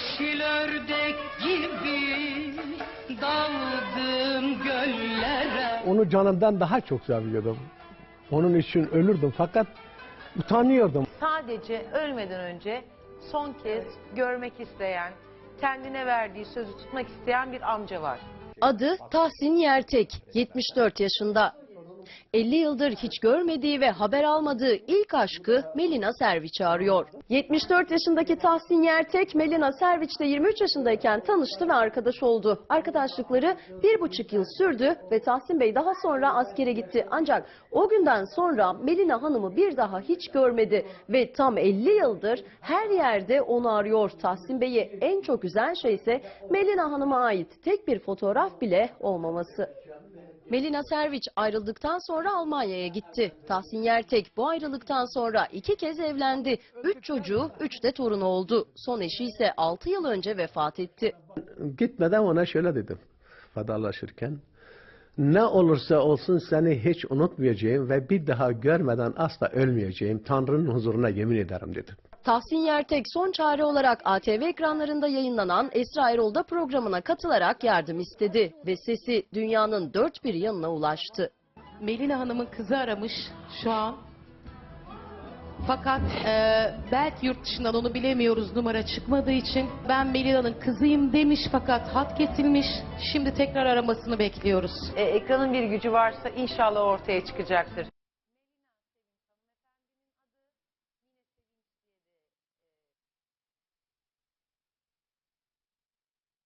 Yeşil ördek gibi daldım göllere Onu canımdan daha çok seviyordum. Onun için ölürdüm fakat utanıyordum. Sadece ölmeden önce son kez görmek isteyen, kendine verdiği sözü tutmak isteyen bir amca var. Adı Tahsin Yertek, 74 yaşında. 50 yıldır hiç görmediği ve haber almadığı ilk aşkı Melina Serviç'i arıyor. 74 yaşındaki Tahsin Yertek, Melina Serviç'te 23 yaşındayken tanıştı ve arkadaş oldu. Arkadaşlıkları bir buçuk yıl sürdü ve Tahsin Bey daha sonra askere gitti. Ancak o günden sonra Melina Hanım'ı bir daha hiç görmedi ve tam 50 yıldır her yerde onu arıyor. Tahsin Bey'i en çok üzen şey ise Melina Hanım'a ait tek bir fotoğraf bile olmaması. Melina Serviç ayrıldıktan sonra Almanya'ya gitti. Tahsin Yertek bu ayrılıktan sonra iki kez evlendi. Üç çocuğu, üç de torunu oldu. Son eşi ise 6 yıl önce vefat etti. Gitmeden ona şöyle dedim vedalaşırken. Ne olursa olsun seni hiç unutmayacağım ve bir daha görmeden asla ölmeyeceğim. Tanrı'nın huzuruna yemin ederim dedim. Tahsin Yertek son çare olarak ATV ekranlarında yayınlanan Esra Erol'da programına katılarak yardım istedi. Ve sesi dünyanın dört bir yanına ulaştı. Melina Hanım'ın kızı aramış şu an. Fakat e, belki yurt dışından onu bilemiyoruz numara çıkmadığı için. Ben Melina'nın kızıyım demiş fakat hat kesilmiş. Şimdi tekrar aramasını bekliyoruz. E, ekranın bir gücü varsa inşallah ortaya çıkacaktır.